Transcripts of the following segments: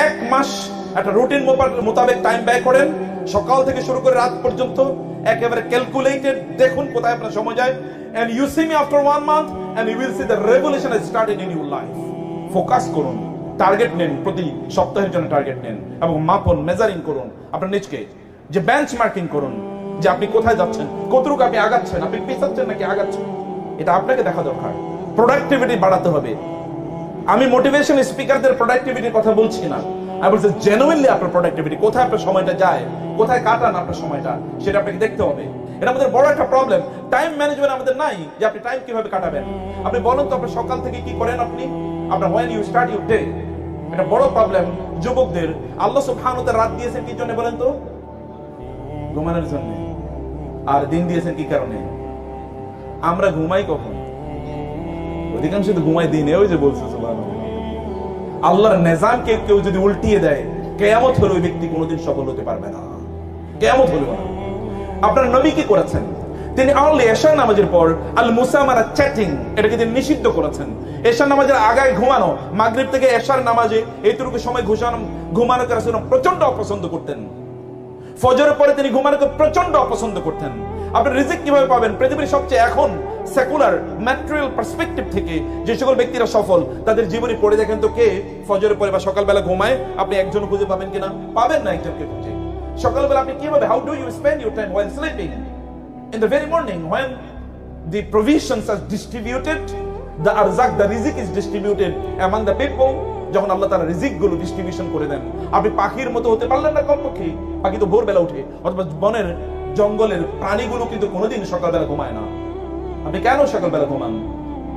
এক মাস একটা রুটিন মোতাবেক টাইম ব্যয় করেন। সকাল থেকে শুরু করে রাত পর্যন্ত একেবারে ক্যালকুলেটেড দেখুন কোথায় আপনার সময় যায়। And you see me after one month and you will see the revolution started in your life focus করুন। টার্গেট নেন প্রতি সপ্তাহের জন্য টার্গেট নেন এবং মাপন মেজারিং করুন। আপনার নিজকে যে বেঞ্চ মার্কিং করুন যে আপনি কোথায় যাচ্ছেন, কতটুকু আপনি আগাচ্ছেন, আপনি পিছাচ্ছেন নাকি আগাচ্ছেন? এটা আপনাকে দেখা দরকার। প্রোডাক্টিভিটি বাড়াতে হবে। আমি মোটিভেশন স্পিকারদের প্রোডাক্টিভিটির কথা বলছি না। আমি বলছি জেনুইনলি আপনার প্রোডাক্টিভিটি কোথায় আপনার সময়টা যায়, কোথায় কাটান আপনার সময়টা, সেটা আপনাকে দেখতে হবে। এটা আমাদের বড় একটা প্রবলেম টাইম ম্যানেজমেন্ট আমাদের নাই যে আপনি টাইম কীভাবে কাটাবেন। আপনি বলুন তো আপনার সকাল থেকে কি করেন আপনি? আপনার when you start your day এটা বড় প্রবলেম যুবকদের। আল্লাহ সুবহানাহু রাত দিয়েছেন কি জন্য বলেন তো? ঘুমানোর জন্য। আর দিন দিয়েছেন কি কারণে? আমরা ঘুমাই কখন? অধিকাংশ তো ঘুমাই দিনে, ওই যে বলছে। আল্লাহর নেজামকে কেউ যদি উল্টিয়ে দেয়, কেয়ামত হলে ওই ব্যক্তি কোনোদিন সফল হতে পারবে না। কেয়ামত হলো না। আপনার নবী কি করেছেন? তিনি অনলি এশার নামাজের পর আল মুসামারা চ্যাটিং এটাকে তিনি নিষিদ্ধ করেছেন। এশার নামাজের আগায় ঘুমানো, মাগরিব থেকে এশার নামাজে এইটুকু সময় ঘুষানো ঘুমানো করার প্রচণ্ড অপছন্দ করতেন। ফজরের পরে তিনি ঘুমানোকে প্রচণ্ড অপছন্দ করতেন। আপনি রিজিক কীভাবে পাবেন? পৃথিবীর সবচেয়ে এখন সেকুলার ম্যাটেরিয়াল পার্সপেক্টিভ থেকে যে সকল ব্যক্তিরা সফল, তাদের জীবনী পড়ে দেখেন তো কে? ফজরের পরে বা সকালবেলা ঘুমায়, আপনি একজন খুঁজে পাবেন কিনা? পাবেন না একজনকে খুঁজে। সকালবেলা আপনি কীভাবে how do you spend your time when sleeping in the very morning, when the provisions are distributed, the arzak, the rizq is distributed among the people, যখন আল্লাহ তারা রিজিকগুলো ডিস্ট্রিবিউশন করে দেন, আপনি পাখির মতো হতে পারলেন না কমপক্ষে, পাখি তো ভোরবেলা উঠে অথবা বনের জঙ্গলের প্রাণীগুলো কিন্তু কোনোদিন সকালবেলা ঘুমায় না। আপনি কেন সকালবেলা ঘুমান?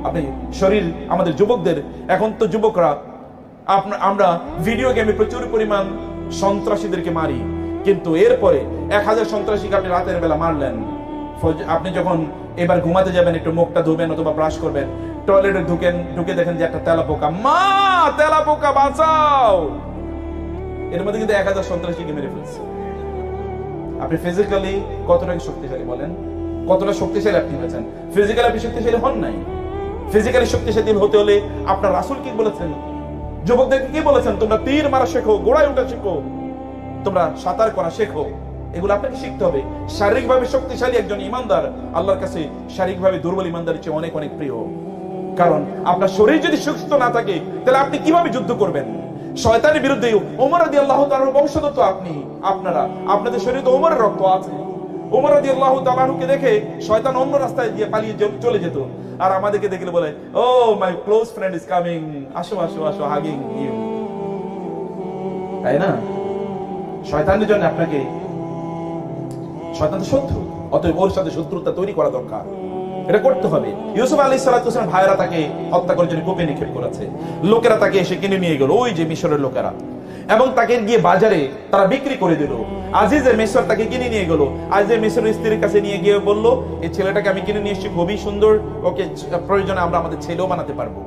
আপনি শরীর, আমাদের যুবকদের, এখন তো যুবকরা আমরা ভিডিও গেমে প্রচুর পরিমাণ সন্ত্রাসীদেরকে মারি। কিন্তু এরপরে এক হাজার সন্ত্রাসীকে আপনি রাতের বেলা মারলেন। আপনি যখন এবার ঘুমাতে যাবেন, একটু মুখটা ধুবেন অথবা ব্রাশ করবেন টয়লেটে ঢুকেন, ঢুকে দেখেন যে একটা তেলা পোকা মা তেলা পোকা বাঁচাও! এর মধ্যে কিন্তু এক হাজার সন্ত্রাসীকে মেরে ফেলছে। আপনি ফিজিক্যালি কতটা শক্তিশালী বলেন? কতটা শক্তিশালী আপনি হয়েছেন? ফিজিক্যালি আপনি শক্তিশালী হন নাই? ফিজিক্যালি শক্তিশালী হতে হলে আপনার রাসূল কি বলেছেন? যুবকদেরকে কি বলেছেন? তোমরা তীর মারা শেখো, গোড়ায় উঠা শেখো, তোমরা সাঁতার করা শেখো। এগুলো আপনাকে শিখতে হবে। শারীরিকভাবে শক্তিশালী একজন ইমানদার আল্লাহর কাছে শারীরিকভাবে দুর্বল ইমানদারের চেয়ে অনেক অনেক প্রিয়। কারণ আপনার শরীর যদি সুস্থ না থাকে, তাহলে আপনি কীভাবে যুদ্ধ করবেন? শয়তানের বিরুদ্ধে ওমর রাদি আল্লাহ তাআলার বংশধর তো আপনি, আপনারা, আপনাদের শরীরে ওমরের রক্ত আছে। ওমর রাদি আল্লাহ তাআলাকে দেখে শয়তান অন্য রাস্তায় দিয়ে পালিয়ে চলে যেত। আর আমাদেরকে দেখলে বলে, ও my close friend is coming আসো আসো আসো হাগিং ইউ তাই না? শয়তানের জন্য আপনাকে, শয়তান শত্রু, অতএব ওর সাথে শত্রুতা তৈরি করা দরকার। এটা করতে হবে। ইউসুফ আলী সালাতাম ভাইয়েরা তাকে হত্যা করার জন্য কোপে নিক্ষেপ করেছে। লোকেরা তাকে এসে কিনে নিয়ে গেল, ওই যে মিশরের লোকেরা। এবং তাকে গিয়ে বাজারে তারা বিক্রি করে দিল। আজিজে মিশর তাকে কিনে নিয়ে গেল। আজিজে মিশরের স্ত্রীর কাছে নিয়ে গিয়ে বলল, এই ছেলেটাকে আমি কিনে নিয়ে এসেছি, খুবই সুন্দর। ওকে প্রয়োজনে আমরা আমাদের ছেলেও বানাতে পারব।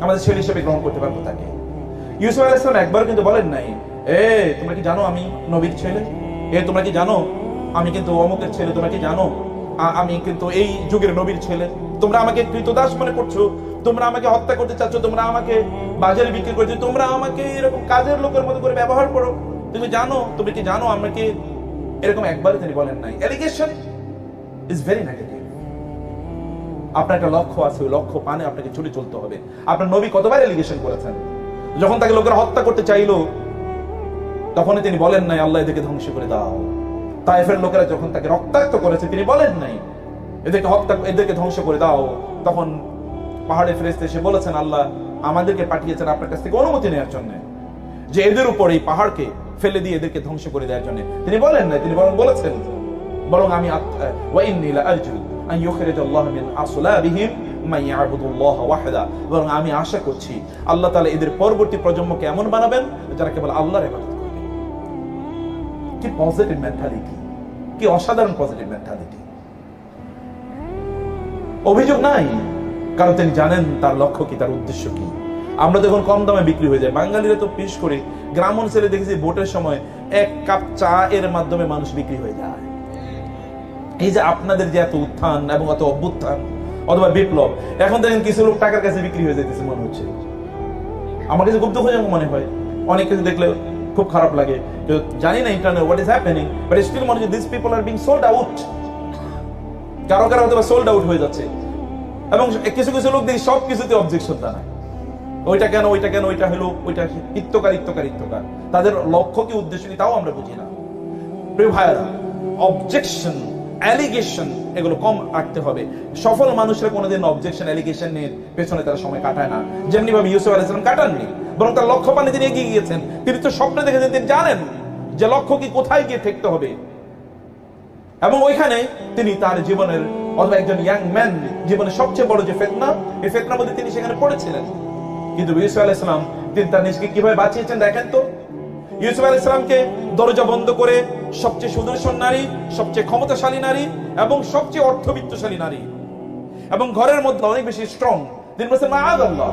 আমাদের ছেলে হিসেবে গ্রহণ করতে পারব তাকে। ইউসুফ আলাইসালাম একবার কিন্তু বলেন নাই, এ, তোমরা কি জানো আমি নবীর ছেলে? এ, তোমরা কি জানো? আমি কিন্তু অমুকের ছেলে, তোমরা কি জানো? আমি কিন্তু এই যুগের নবীর ছেলে। তোমরা আমাকে কৃতদাস মনে করছ, তোমরা আমাকে হত্যা করতে চাচ্ছ, তোমরা আমাকে বাজারে বিক্রি করছ, তোমরা আমাকে এরকম কাজের লোকের মতো করে ব্যবহার করো। তুমি জানো, তুমি কি জানো আমাকে এরকম একবারই তিনি বলেন নাই? এলিগেশন ইজ ভেরি নেগেটিভ আপনার একটা লক্ষ্য আছে, ওই লক্ষ্য পানে আপনাকে চলে চলতে হবে। আপনার নবী কতবার এলিগেশন করেছেন? যখন তাকে লোকেরা হত্যা করতে চাইলো, তখনই তিনি বলেন নাই, আল্লাহ এদেরকে ধ্বংস করে দাও। তাইফের লোকেরা যখন তাকে রক্তাক্ত করেছে, তিনি বলেন নাই, এদেরকে হত্যা, এদেরকে ধ্বংস করে দাও। তখন পাহাড়ে ফেরেস্তে এসে বলেছেন, আল্লাহ আমাদেরকে পাঠিয়েছেন আপনার কাছ থেকে অনুমতি নেওয়ার জন্য, যে এদের উপর এই পাহাড়কে ফেলে দিয়ে এদেরকে ধ্বংস করে দেওয়ার জন্য। তিনি বলেন না তিনি বরং বলেছেন, বরং আমি বরং আমি আশা করছি, আল্লাহ তাআলা এদের পরবর্তী প্রজন্মকে এমন বানাবেন, যারা কেবল আল্লাহর করবে কি পজিটিভ মেন্টালিটি কি অসাধারণ পজিটিভ মেন্টালিটি অভিযোগ নাই। কারণ তিনি জানেন তার লক্ষ্য কি, তার উদ্দেশ্য কি। আমরা যখন কম দামে বিক্রি হয়ে যায় বাঙালিরা তো বিশেষ করে। গ্রাম অঞ্চলে দেখেছি ভোটের সময় এক কাপ চা এর মাধ্যমে মানুষ বিক্রি হয়ে যায়। এই যে আপনাদের যে এত উত্থান এবং এত অভ্যুত্থান, অথবা বিপ্লব, এখন দেখেন কিছু লোক টাকার কাছে বিক্রি হয়ে যেতেছে মনে হচ্ছে। আমার কাছে খুব দুঃখজনক মনে হয়। অনেক কিছু দেখলে খুব খারাপ লাগে। জানি না internet what is happening but still মনে হচ্ছে this people are being sold out কারও কারও হয়তো সোল্ড আউট হয়ে যাচ্ছে। এবং কিছু কিছু লোক দেখি সব কিছুতে অবজেকশন জানায়। ওইটা কেন ওইটা কেন, ওইটা হলো, ওইটা ইত্যকার ইত্যকার ইত্যকার। তাদের লক্ষ্য কি, উদ্দেশ্য কি, তাও আমরা বুঝি না। প্রিয় অবজেকশন অ্যালিগেশন এগুলো কম রাখতে হবে। সফল মানুষরা কোনোদিন অবজেকশন অ্যালিগেশন এর পেছনে তারা সময় কাটায় না। যেমনি ভাবে ইউসুফ আলাইসালাম কাটাননি, বরং তার লক্ষ্য পানে তিনি এগিয়ে গিয়েছেন। তিনি তো স্বপ্নে দেখেছেন তিনি জানেন যে লক্ষ্য কি কোথায় গিয়ে ঠেকতে হবে। এবং ওইখানে তিনি তার জীবনের অথবা একজন ইয়াং ম্যান জীবনের সবচেয়ে বড় যে ফেতনা, এই ফেতনার মধ্যে তিনি সেখানে পড়েছিলেন। কিন্তু ইউসুফ আলাইসালাম তিনি তার নিজকে কীভাবে বাঁচিয়েছেন দেখেন তো? ইউসুফ আলাইসালামকে দরজা বন্ধ করে সবচেয়ে সুদর্শন নারী, সবচেয়ে ক্ষমতাশালী নারী, এবং সবচেয়ে অর্থবিত্তশালী নারী। এবং ঘরের মধ্যে অনেক বেশি স্ট্রং তিনি বলছেন আল্লাহ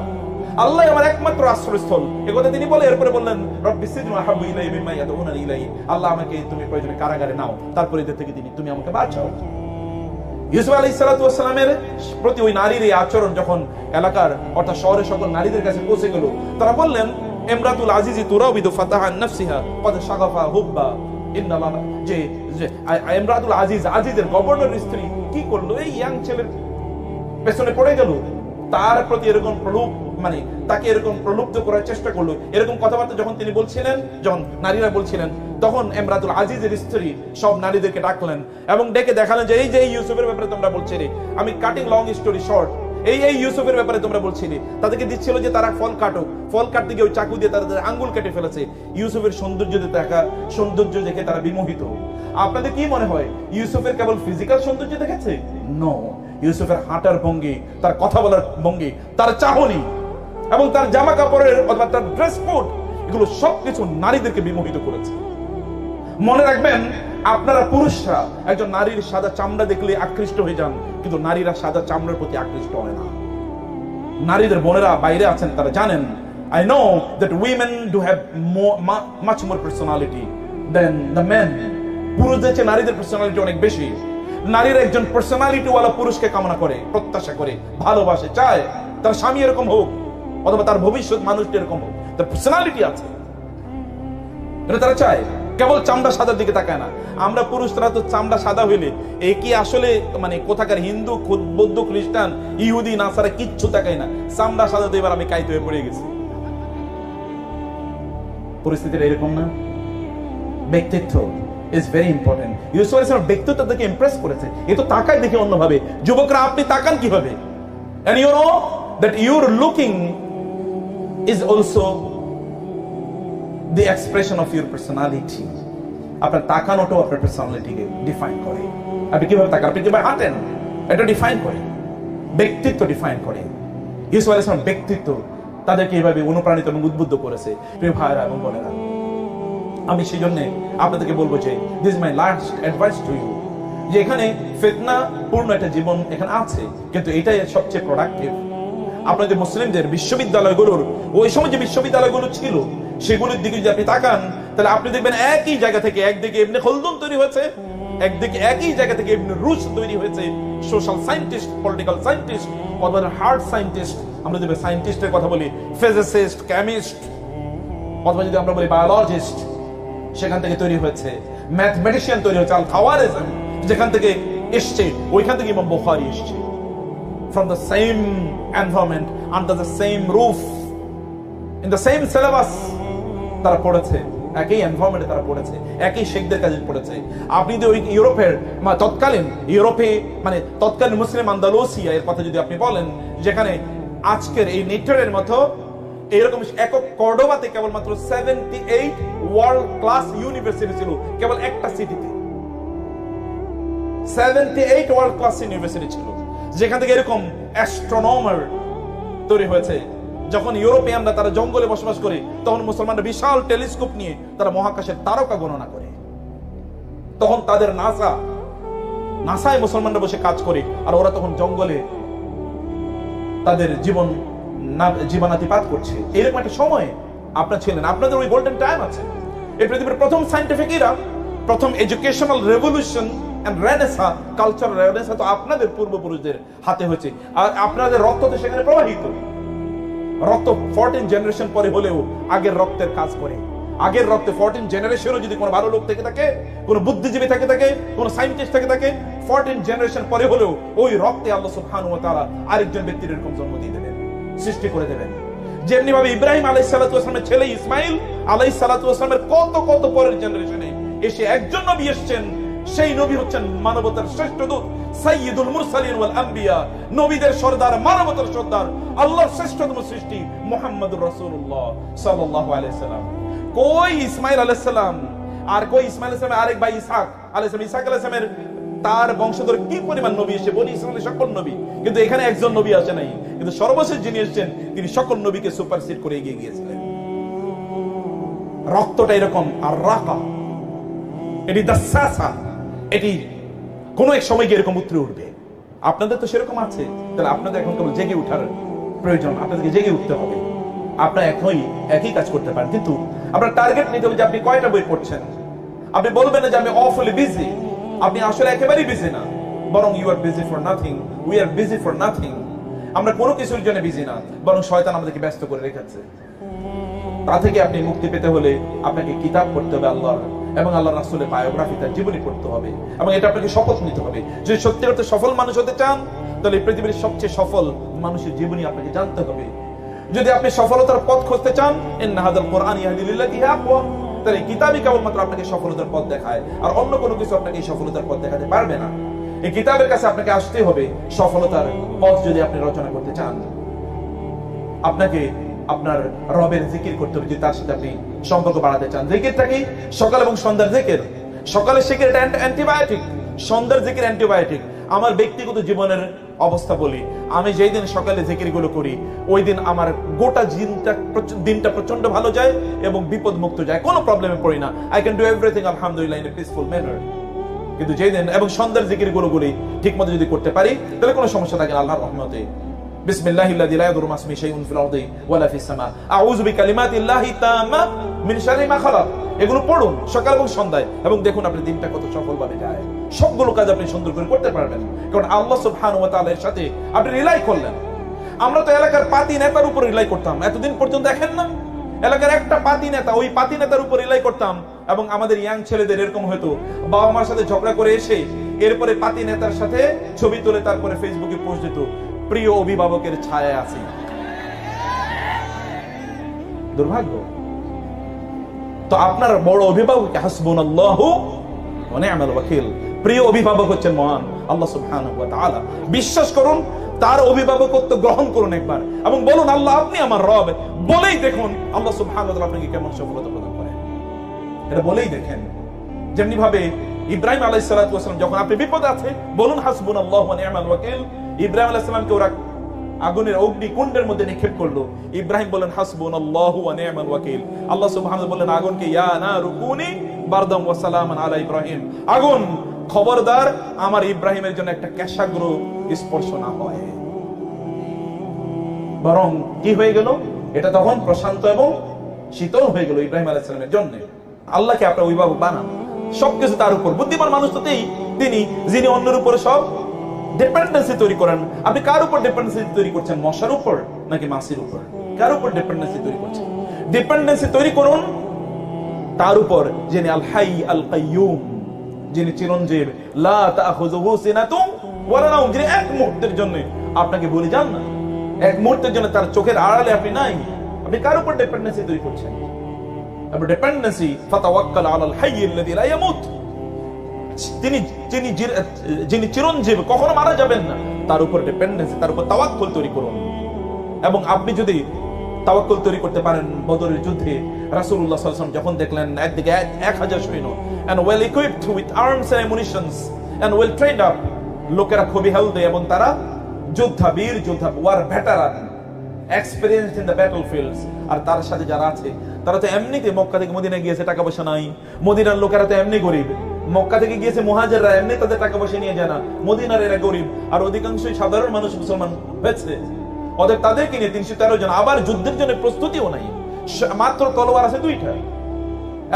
আল্লাহ আমার একমাত্র আশ্রয়স্থল। এ কথা তিনি বলে, এরপরে বললেন, রব্বি ইলাইহি মিম্মা ইয়াদউনানি ইলাইহি। আল্লাহ আমাকে তুমি প্রয়োজনে কারাগারে নাও। তারপরে এদের থেকে তিনি, তুমি আমাকে বাঁচাও। ইউসুফ প্রতি ওই নারীর এই আচরণ যখন এলাকার, অর্থাৎ শহরের সকল নারীদের কাছে পৌঁছে গেল, তারা বললেন এমরাতুল আজিজি তুরাবিদু ফাতাহান নাফসিহা, কদ হুব্বা। যে আজিজ, আজিজের গভর্নর স্ত্রী কি করল? এই ইয়াং ছেলের পেছনে পড়ে গেল। তার প্রতি এরকম প্রলোভ মানে তাকে এরকম প্রলুব্ধ করার চেষ্টা করল। এরকম কথাবার্তা যখন তিনি বলছিলেন, যখন নারীরা বলছিলেন, তখন এমরাতুল আজিজের স্ত্রী সব নারীদেরকে ডাকলেন এবং ডেকে দেখালেন যে, এই যে ইউসুফের ব্যাপারে তোমরা বলছিলে, আমি কাটিং লং স্টোরি শর্ট এই এই ইউসুফের ব্যাপারে তোমরা বলছিলে তাদেরকে দিচ্ছিল যে তারা ফল কাটো ফল কাটতে গিয়ে ওই চাকু দিয়ে তারা তাদের আঙ্গুল কেটে ফেলেছে। ইউসুফের সৌন্দর্য দেখা সৌন্দর্য দেখে তারা বিমোহিত। আপনাদের কি মনে হয়, ইউসুফের কেবল ফিজিক্যাল সৌন্দর্য দেখেছে নো ইউসুফের হাঁটার ভঙ্গি, তার কথা বলার ভঙ্গি, তার চাহনি এবং তার জামা কাপড়ের অথবা তার ড্রেস কোড এগুলো সবকিছু নারীদেরকে বিমোহিত করেছে। মনে রাখবেন আপনারা পুরুষরা, একজন নারীর সাদা চামড়া দেখলে আকৃষ্ট হয়ে যান, কিন্তু নারীরা সাদা চামড়ার প্রতি আকৃষ্ট হয় না। নারীদের বোনেরা বাইরে আছেন, তারা জানেন I know that women do have much more personality than the men পুরুষদের চেয়ে নারীদের পার্সোনালিটি অনেক বেশি। নারীরা একজন পার্সোনালিটি ওয়ালা পুরুষকে কামনা করে, প্রত্যাশা করে, ভালোবাসে, চায়। তার স্বামী এরকম হোক, অথবা তার ভবিষ্যৎ মানুষটি এরকম হোক, তার পার্সোনালিটি আছে। এটা তারা চায়। কেবল চামড়া সাদার দিকে তাকায় না। আমরা পুরুষরা তো চামড়া সাদা হইলে। এ কি আসলে মানে কোথাকার হিন্দু বৌদ্ধ, খ্রিস্টান, ইহুদি, নাসারা কিচ্ছু তাকায় না। চামড়া সাদা এবার আমি কাইতে হয়ে পড়ে গেছি। পরিস্থিতিটা এরকম না? ব্যক্তিত্ব ইজ ভেরি ইম্পর্টেন্ট ইউসুফ আলাইহিস ব্যক্তিত্ব তাদেরকে ইমপ্রেস করেছে। এ তো তাকায় দেখে অন্যভাবে। যুবকরা, আপনি তাকান কীভাবে? And you know that your looking is also the expression of your personality আপনার তাকানোটাও আপনার পার্সোনালিটিকে ডিফাইন করে। আপনি কীভাবে তাকান? আপনি কীভাবে হাঁটেন? এটা ডিফাইন করে। ব্যক্তিত্ব ডিফাইন করে। ইউসুফ আলাইহিস সালাম ব্যক্তিত্ব তাদেরকে এইভাবে অনুপ্রাণিত এবং উদ্বুদ্ধ করেছে। প্রিয় ভাইরা এবং বোনেরা, আমি সেই জন্যে আপনাদেরকে বলব যে this my last advice to you যে এখানে ফেতনা পূর্ণ একটা জীবন এখানে আছে, কিন্তু এটাই সবচেয়ে প্রোডাক্টিভ আপনাদের মুসলিমদের বিশ্ববিদ্যালয়গুলোর, ওই সময় যে বিশ্ববিদ্যালয়গুলো ছিল সেগুলোর দিকে যদি আপনি তাকান, তাহলে আপনি দেখবেন একই জায়গা থেকে একদিকে এমনি খলদুন তৈরি হয়েছে, একদিকে একই জায়গা থেকে এমনি রুশ তৈরি হয়েছে। সোশ্যাল সায়েন্টিস্ট পলিটিক্যাল সায়েন্টিস্ট অথবা হার্ড সায়েন্টিস্ট আমরা যদি সায়েন্টিস্টের কথা বলি ফিজিসিস্ট কেমিস্ট অথবা যদি আমরা বলি বায়োলজিস্ট সেখান থেকে তৈরি হয়েছে। ম্যাথমেটিশিয়ান তৈরি হয়েছে আল খাওয়ারিজম যেখান থেকে এসছে, ওইখান থেকে ইমাম বুখারী এসছে। From the same environment, under the same roof, in the same syllabus তারা পড়েছে, একই এনভায়রনমেন্টে তারা পড়েছে, একই শেখদের কাছে পড়েছে। আপনি যদি ওই ইউরোপের তৎকালীন ইউরোপে মানে তৎকালীন মুসলিম আন্দালোসিয়া, এর কথা যদি আপনি বলেন, যেখানে আজকের এই নেটারের মতো এরকম একক কর্ডোবাতে কেবলমাত্র seventy eight world class university ছিল, কেবল একটা সিটিতে seventy eight world class university ছিল, যেখান থেকে এরকম অ্যাস্ট্রোনমার তৈরি হয়েছে। যখন ইউরোপিয়ানরা তারা জঙ্গলে বসবাস করে, তখন মুসলমানরা বিশাল টেলিস্কোপ নিয়ে তারা মহাকাশের তারকা গণনা করে। তখন তাদের নাসা, নাসায় মুসলমানরা বসে কাজ করে, আর ওরা তখন জঙ্গলে তাদের জীবন জীবনাতিপাত করছে। এরকম একটা সময় আপনার ছিলেন আপনাদের ওই গোল্ডেন টাইম আছে। এই পৃথিবীর প্রথম সাইন্টিফিক ইরা প্রথম educational revolution and renaissance culture renaissance তো আপনাদের পূর্বপুরুষদের হাতে হয়েছে। আর আপনাদের রক্ত তো সেখানে প্রবাহিত। রক্ত ফোরটিন জেনারেশন পরে হলেও আগের রক্তের কাজ করে। আগের রক্তে ফোরটিন জেনারেশনও যদি কোনো ভালো লোক থেকে থাকে, কোনো বুদ্ধিজীবী থেকে থাকে, কোনো সাইন্টিস্ট থেকে থাকে ফোরটিন জেনারেশন পরে হলেও ওই রক্তে আল্লাহ সুবহানাহু ওয়া তাআলা আরেকজন ব্যক্তির এরকম জন্ম দিয়ে দেবেন, সৃষ্টি করে দেবেন। যেমনি ভাবে ইব্রাহিম আলাইহিস সালাতু ওয়াসালামের ছেলে ইসমাইল আলাইহিস সালাতু ওয়াসালামের কত কত পরের জেনারেশনে এসে একজন নবী এসেছেন সেই নবী হচ্ছেন মানবতার শ্রেষ্ঠ দূত, সাইয়্যিদুল মুরসালিন ওয়াল আম্বিয়া। নবীদের সর্দার, মানবতার সর্দার, আল্লাহর শ্রেষ্ঠতম সৃষ্টি মুহাম্মদুর রাসূলুল্লাহ সাল্লাল্লাহু আলাইহি সাল্লাম। কই ইসমাইল আলাইহিস সালাম? আর কই ইসমাইল আলাইহিস আরেক ভাই ইসহাক আলাইহিস সালাম। ইসহাক আলাইহিস সালামের তার বংশধর কি পরিমাণ নবী এসে? বনি ইসরায়েলের সকল নবী। কিন্তু এখানে একজন নবী আসে নাই। কিন্তু সর্বশেষ যিনি এসেছেন, তিনি সকল নবীকে সুপারসিড করে এগিয়ে গিয়েছিলেন। রক্তটা এরকম আর রাকা এটি দাসা এটি কোনো এক সময় গিয়ে এরকম উতরে উঠবে। আপনাদের তো সেরকম আছে। তাহলে আপনাদের এখন কেবল জেগে উঠার প্রয়োজন। আপনাদেরকে জেগে উঠতে হবে। আপনারা এখনই একই কাজ করতে পারেন। কিন্তু আপনার টার্গেট নিতে হবে যে আপনি কয়টা বই পড়ছেন। আপনি বলবেন না যে আমি অফুলি বিজি আপনি আসলে একেবারেই বিজি না। বরং you are busy for nothing we are busy for nothing আমরা কোনো কিছুর জন্য বিজি না। বরং শয়তান আমাদেরকে ব্যস্ত করে রেখেছে। তা থেকে আপনি মুক্তি পেতে হলে আপনাকে কিতাব পড়তে হবে আল্লাহর এবং আল্লাহ রাসুলের বায়োগ্রাফি তার জীবনী পড়তে হবে এবং এটা আপনাকে শপথ নিতে হবে। যদি সত্যি অর্থে সফল মানুষ হতে চান, তাহলে পৃথিবীর সবচেয়ে সফল মানুষের জীবনী আপনাকে জানতে হবে। যদি আপনি সফলতার পথ খুঁজতে চান তাহলে কিতাবই কেবলমাত্র আপনাকে সফলতার পথ দেখায়, আর অন্য কোনো কিছু আপনাকে সফলতার পথ দেখাতে পারবে না। এই কিতাবের কাছে আপনাকে আসতে হবে সফলতার পথ যদি আপনি রচনা করতে চান। আপনাকে আপনার রবের জিকির করতে হবে যদি তার সাথে আপনি সম্পর্ক বাড়াতে চান। জিকিরটা কি? সকাল এবং সন্ধ্যার জিকির। সকালের জিকির এটা অ্যান্টিবায়োটিক সন্ধ্যার জিকির অ্যান্টিবায়োটিক আমার ব্যক্তিগত জীবনের অবস্থা বলি। আমি যেই দিন সকালে জিকিরগুলো করি, ওই দিন আমার গোটা দিনটা দিনটা প্রচণ্ড ভালো যায় এবং বিপদ মুক্ত যায়। কোনো প্রবলেমে পড়ি না। আই ক্যান ডু এভরিথিং আলহামদুলিল্লাহ ইন এ পিসফুল ম্যানার কিন্তু যেই দিন এবং সন্ধ্যার জিকিরগুলো গুলি ঠিক মতো যদি করতে পারি, তাহলে কোনো সমস্যা থাকে না, আল্লাহর রহমতে। بسم الله الذي لا يضر مع اسمه شيء في الارض ولا في السماء اعوذ بكلمات الله التامه من شر ما خلق এগুলো পড়ুন সকাল এবং সন্ধ্যায় এবং দেখুন আপনার দিনটা কত সফলভাবে যায় সবগুলো কাজ আপনি সুন্দর করে করতে পারবেন কারণ আল্লাহ সুবহানাহু ওয়া তাআলার সাথে আপনি রিলাই করলেন আমরা তো এলাকার পাতি নেতার উপর রিলাই করতাম এতদিন পর্যন্ত দেখেন না এলাকার একটা পাতি নেতা ওই পাতি নেতার উপর রিলাই করতাম এবং আমাদের ইয়াং ছেলেদের এরকম হতো বাবা মার সাথে ঝগড়া করে এসে এরপরে পাতি নেতার সাথে ছবি তুলে তারপরে ফেসবুকে পোস্ট দিত প্রিয় অভিভাবকের ছায়া আছে। দুর্ভাগ্য। তো আপনার বড় অভিভাবক হাসবুন আল্লাহ নি'মাল ওয়াকিল। প্রিয় অভিভাবক হচ্ছেন মহান আল্লাহ তাআলা। বিশ্বাস করুন, তার অভিভাবকত্ব গ্রহণ করুন একবার এবং বলুন, আল্লাহ, আপনি আমার রব। বলেই দেখুন, আল্লাহ তাআলা আপনাকে কেমন সফলতা প্রদান করেন। এটা বলেই দেখেন। যেমনি ভাবে ইব্রাহিম আলাইহিস সালাতু যখন আপনি বিপদে আছে, বলুন, হাসবুনাল্লাহু ওয়া নি'মাল ওয়াকিল। ইব্রাহিম আলাইহিস সালামকে ওরা আগুনের অগ্নি কুণ্ডের মধ্যে নিক্ষেপ করল। ইব্রাহিম বললেন, হাসবুনাল্লাহু ওয়া নি'মাল ওয়াকিল। আল্লাহ সুবহানাহু বললেন, আগুনকে ইয়া নারু কুনি বারদাম ওয়া সালামান আলা ইব্রাহিম। আগুন, খবরদার, আমার ইব্রাহিমের জন্য একটা ক্যাশাগ্র স্পর্শ না হয়। বরং কি হয়ে গেল? এটা তখন প্রশান্ত এবং শীতল হয়ে গেল ইব্রাহিম আলাইহিস সালামের জন্য। আল্লাহকে আপনার অভিভাবক বানান। সবকিছু তার উপর। বুদ্ধিমান মানুষ তো তিনি, যিনি অন্যের উপরে সব ডিপেন্ডেন্সি তৈরি করেন। আপনি কার উপর ডিপেন্ডেন্সি তৈরি করছেন? মশার উপর নাকি মাসির উপর? কার উপর ডিপেন্ডেন্সি তৈরি করছেন? ডিপেন্ডেন্সি তৈরি করুন তার উপর, যিনি আল হাই আল কাইয়ুম যিনি চিরঞ্জীব। লা তাখুযুহু সিনাতুম ওয়ালা নাওম, যিনি এক মুহূর্তের জন্য আপনাকে বলে যান না। এক মুহূর্তের জন্য তার চোখের আড়ালে আপনি নাই। আপনি কার উপর ডিপেন্ডেন্সি তৈরি করছেন? আপনি ডিপেন্ডেন্সি ফাতাওয়াক্কাল আলাল হাইয়্যি আল্লাযী লা ইয়ামুত। যিনি চিরঞ্জীব, কখনো মারা যাবেন না। তার উপর ডিপেন্ডেন্সি তার উপর তাওয়াক্কুল তৈরি করুন। এবং আপনি যদি তাওয়াক্কুল তৈরি করতে পারেন, বদরের যুদ্ধে, রাসূলুল্লাহ সাল্লাল্লাহু আলাইহি যখন দেখলেন, একদিকে এক- এক হাজার সৈন্য, and well equipped with arms and ammunitions, and well trained up, লোকেরা খুবই হেলদি, এবং তারা যোদ্ধা বীর যোদ্ধা war veteran experience in the battlefields আর তার সাথে যারা আছে, তারা তো এমনিতে মক্কা থেকে মদিনা গিয়েছে, টাকা পয়সা নাই। মদিনার লোকেরা তো এমনি গরিব। মক্কা থেকে গিয়েছে মুহাজিররা, এমনি তাদের টাকা পয়সা নিয়ে যায় না। মদিনার এরা গরিব, আর অধিকাংশই সাধারণ মানুষ মুসলমান হয়েছে ওদের তাদেরকে নিয়ে তিনশো তেরো জন, আবার যুদ্ধের জন্য প্রস্তুতিও নাই। মাত্র তলোয়ার আছে দুইটা,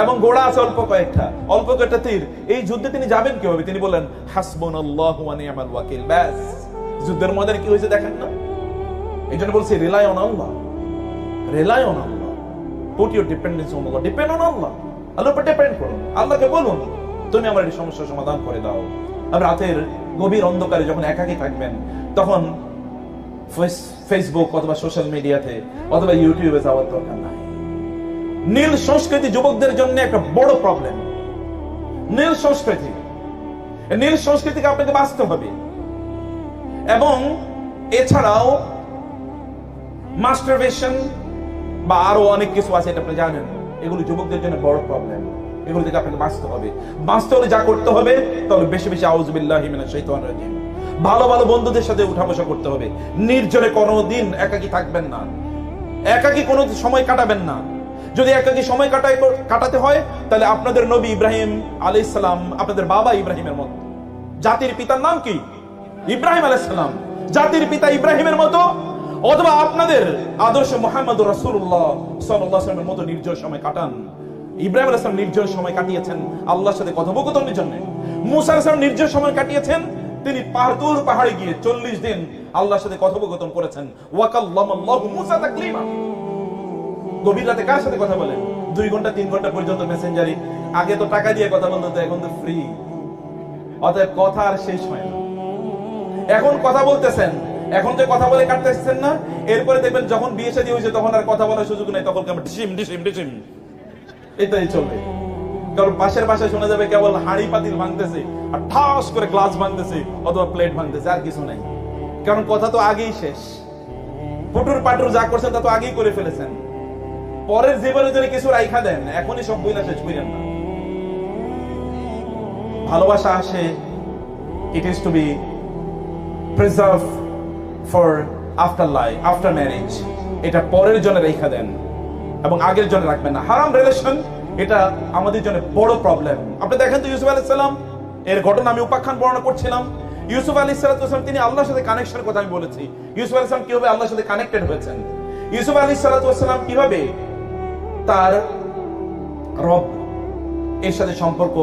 এবং ঘোড়া আছে অল্প কয়েকটা অল্প কয়েকটা তীর। এই যুদ্ধে তিনি যাবেন কীভাবে? তিনি বলেন হাসবুন আল্লাহ ওয়াকিল। ব্যাস, যুদ্ধের ময়দানে কি হয়েছে দেখেন না? এই জন্য বলছি, rely on Allah, rely on Allah. Put your dependence on Allah depend on Allah আল্লাহর উপর ডিপেন্ড করুন আল্লাহকে বলুন। তুমি আমার এই সমস্যার সমাধান করে দাও। রাতের গভীর অন্ধকারে যখন একাকী থাকবেন, তখন ফেসবুক অথবা সোশ্যাল মিডিয়াতে অথবা ইউটিউবে যাওয়ার দরকার নাই। নীল সংস্কৃতি যুবকদের জন্য একটা বড় প্রবলেম নীল সংস্কৃতি। নীল সংস্কৃতিকে আপনাকে বাঁচতে হবে। এবং এছাড়াও মাস্টারবেশন বা আরও অনেক কিছু আছে, এটা আপনি জানেন। এগুলো যুবকদের জন্য বড় প্রবলেম এগুলো থেকে আপনাকে বাঁচতে হবে। বাঁচতে হলে যা করতে হবে, তাহলে বেশি বেশি আউজবিল্লাহি রাজিম ভালো ভালো বন্ধুদের সাথে উঠা বসা করতে হবে। নির্জনে কোনোদিন একাকী থাকবেন না। একাকী কোনো সময় কাটাবেন না। যদি একাকী সময় কাটাই কাটাতে হয়, তাহলে আপনাদের নবী ইব্রাহিম আলাইহিস সালাম, আপনাদের বাবা ইব্রাহিমের মতো। জাতির পিতার নাম কি? ইব্রাহিম আলাইহিস সালাম। জাতির পিতা ইব্রাহিমের মতো, অথবা আপনাদের আদর্শ মোহাম্মদ রাসূলুল্লাহ সাল্লাল্লাহু আলাইহি মতো নির্জন সময় কাটান। ইব্রাহিম আলাইহিস সালাম নির্জন সময় কাটিয়েছেন আল্লাহর সাথে কথোপকথনের জন্য। মুসা আলাইহিস সালাম নির্জন সময় কাটিয়েছেন, তিনি পাহাড় পাহাড়ে গিয়ে চল্লিশ দিন আল্লাহর সাথে কথোপকথন করেছেন। গভীর রাতে কার সাথে কথা বলেন? দুই ঘণ্টা, তিন ঘণ্টা পর্যন্ত মেসেঞ্জারি। আগে তো টাকা দিয়ে কথা বলতো এখন তো ফ্রি অতএব কথা আর শেষ হয় না। এখন কথা বলতেছেন, এখন যে কথা বলে কাটতেছেন না। এরপরে দেখবেন যখন বিয়ে শাদী হয়েছে, তখন আর কথা বলার সুযোগ নেই, তখন ডিসিম ডিসিম ডিসিম? এটাই চলবে কারণ পাশের বাসায় শোনা যাবে কেবল হাঁড়ি পাতিল ভাঙতেছে, আর ঠাস করে গ্লাস ভাঙতেছে, অথবা প্লেট ভাঙতেছে, আর কিছু নাই। কারণ কথা তো আগেই শেষ। পুটুর পাটুর যা করছেন তা তো আগেই করে ফেলেছেন। পরের জীবনে যদি কিছু রাইখা দেন, এখনই সব বইলা শেষ করেন না। ভালোবাসা আসে it is to be preserve for after life after marriage এটা পরের জন্য রেখা দেন। এবং আগের জন্য রাখবেন না। হারাম রিলেশন এটা আমাদের জন্য বড় প্রবলেম আপনি দেখেন তো ইউসুফ আলাইহিস সালাম, এর ঘটনা আমি উপাখ্যান বর্ণনা করছিলাম। ইউসুফ আলী সালাম তিনি আল্লাহর সাথে কানেকশনের কথা আমি বলেছি। ইউসুফ আলী সালাম কীভাবে আল্লাহর সাথে কানেক্টেড হয়েছেন? ইউসুফ আলী সালাম কীভাবে তার রব, এর সাথে সম্পর্ক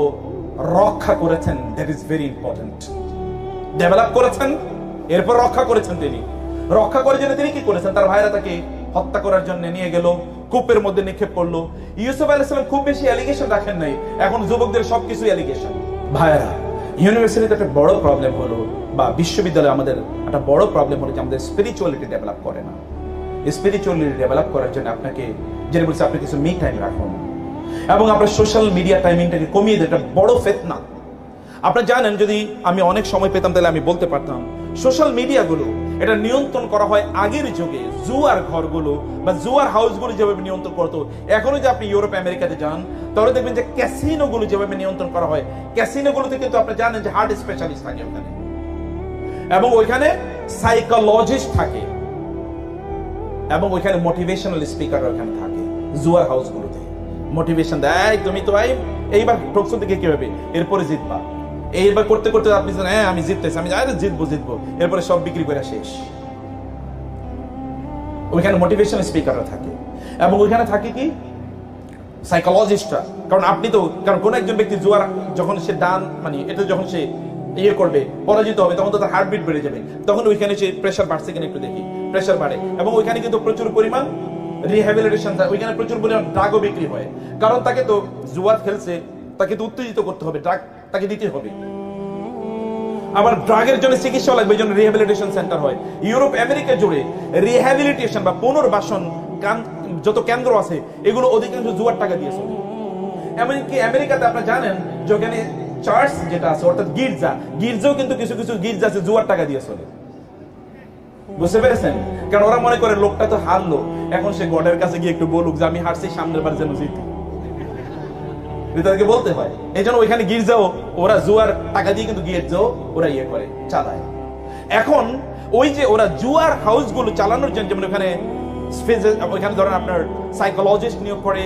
রক্ষা করেছেন? That is very important develop করেছেন, এরপর রক্ষা করেছেন তিনি। রক্ষা করে জন্য তিনি কি করেছেন? তার ভাইরা তাকে হত্যা করার জন্য নিয়ে গেল। কূপের মধ্যে নিক্ষেপ করল। ইউসুফ আলাইসালাম খুব বেশি অ্যালিগেশন রাখেন নাই। এখন যুবকদের সবকিছু অ্যালিগেশন ভাইরা ইউনিভার্সিটিতে একটা বড় প্রবলেম হলো বা বিশ্ববিদ্যালয়ে আমাদের একটা বড় প্রবলেম হলো যে আমাদের স্পিরিচুয়ালিটি ডেভেলপ করে না। স্পিরিচুয়ালিটি ডেভেলপ করার জন্য আপনাকে যেটা বলছে, আপনি কিছু মি টাইম রাখুন। এবং আপনার সোশ্যাল মিডিয়া টাইমিংটাকে কমিয়ে দেয় এটা বড় ফেতনা আপনারা জানেন, যদি আমি অনেক সময় পেতাম, তাহলে আমি বলতে পারতাম সোশ্যাল মিডিয়াগুলো এটা নিয়ন্ত্রণ করা হয় আগের যুগে। জুয়ার ঘরগুলো বা জুয়ার হাউসগুলো যেভাবে নিয়ন্ত্রণ করতো এখনও যে আপনি ইউরোপ, আমেরিকাতে যান, তাহলে দেখবেন যে ক্যাসিনোগুলো যেভাবে নিয়ন্ত্রণ করা হয়, ক্যাসিনোগুলোতে কিন্তু আপনি জানেন যে হার্ট স্পেশালিস্ট থাকে ওখানে। এবং ওইখানে সাইকোলজিস্ট থাকে। এবং ওইখানে মোটিভেশনাল স্পিকার ওখানে থাকে, জুয়ার হাউসগুলোতে। মোটিভেশন দেয় তুমি তো ভাই এইবার ঠকছো থেকে কি হবে এরপরে জিতবা। এইবার করতে করতে আপনি হ্যাঁ আমি জিততেছি, আমি আরে জিতবো জিতবো। এরপরে সব বিক্রি করে শেষ। ওইখানে মোটিভেশন স্পিকাররা থাকে। এবং ওইখানে থাকে কি? সাইকোলজিস্টরা কারণ আপনি তো, কারণ কোন একজন ব্যক্তি জুয়ার, যখন সে ডান মানে এটা যখন সে ইয়ে করবে, পরাজিত হবে, তখন তো তার হার্টবিট বেড়ে যাবে। তখন ওইখানে সে প্রেশার বাড়ছে কিনা একটু দেখি। প্রেশার বাড়ে। এবং ওইখানে কিন্তু প্রচুর পরিমাণ রিহ্যাবিলিটেশন ওইখানে প্রচুর পরিমাণ ড্রাগও বিক্রি হয়। কারণ তাকে তো জুয়া খেলছে, তাকে তো উত্তেজিত করতে হবে। ড্রাগ তাকে দিতে হবে। আবার ড্রাগের জন্য চিকিৎসা লাগবে, এই জন্য রিহ্যাবিলিটেশন সেন্টার হয়। ইউরোপ, আমেরিকা জুড়ে রিহ্যাবিলিটেশন বা পুনর্বাসন যত কেন্দ্র আছে, এগুলো অধিকাংশ জুয়ার টাকা দিয়ে চলে। এমনকি আমেরিকাতে আপনারা জানেন যে ওখানে চার্চ যেটা আছে, অর্থাৎ গির্জা, গির্জাও কিন্তু কিছু কিছু গির্জা আছে জুয়ার টাকা দিয়ে চলে। বুঝতে পেরেছেন? কারণ ওরা মনে করে লোকটা তো হারলো। এখন সে গডের কাছে গিয়ে একটু বলুক যে, আমি হারছি, সামনের বার যেন জিতি। তাদেরকে বলতে হয়, এই জন্য ওইখানে গির্জাও, ওরা জুয়ার টাকা দিয়ে কিন্তু গির্জাও ওরা ইয়ে করে, চালায়। এখন ওই যে ওরা জুয়ার হাউসগুলো চালানোর জন্য, যেমন ওখানে ওইখানে ধরেন আপনার সাইকোলজিস্ট নিয়োগ করে,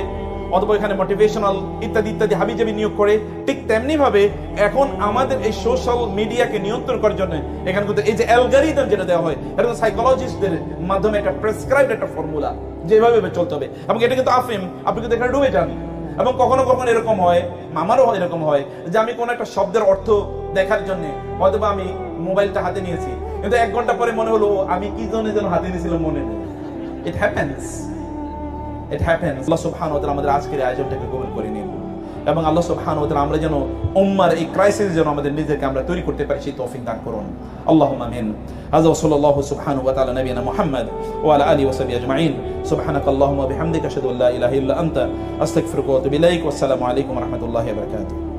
অথবা এখানে মোটিভেশনাল ইত্যাদি ইত্যাদি হাবিজাবি নিয়োগ করে, ঠিক তেমনি ভাবে এখন আমাদের এই সোশ্যাল মিডিয়াকে নিয়ন্ত্রণ করার জন্য এখানে কিন্তু এই যে অ্যালগারিদম যেটা দেওয়া হয়, এটা তো সাইকোলজিস্টদের মাধ্যমে একটা প্রেসক্রাইব একটা ফর্মুলা যেভাবে চলতে হবে। এবং এটা কিন্তু আফিম, আপনি কিন্তু এখানে ডুবে যান এবং কখনো কখনো এরকম হয়, মামারও এরকম হয়, যে আমি কোনো একটা শব্দের অর্থ দেখার জন্য হয়তো আমি মোবাইলটা হাতে নিয়েছি। কিন্তু এক ঘণ্টা পরে মনে হলো, আমি কি জন্য যেন হাতে নিয়েছিলাম মনে নেই। ইট হ্যাপেন্স ইট হ্যাপেন্স আল্লাহ সুবহানাহু আমাদের আজকের আয়োজনটাকে কবুল করে নিন। এবং আল্লাহ সুবহান ও আমরা যেন উম্মার এই ক্রাইসিস যেন আমাদের নিজেকে আমরা তৈরি করতে পারি, সেই তৌফিক দান করুন। আল্লাহ আমিন। আজ ওসল্লাহ সাল্লাল্লাহু সুবহানাহু ওয়া তাআলা নবিয়ানা মুহাম্মদ ওয়া আলা আলিহি ওয়া সাহবিহি আজমাইন। সুবহানাকা আল্লাহুম্মা বিহামদিকা, আশহাদু আল্লা ইলাহা ইল্লা আনতা, আস্তাগফিরুকা ওয়া আতুবু ওয়া আসসালামু আলাইকুম ওয়া রাহমাতুল্লাহি ওয়া বারাকাতুহু।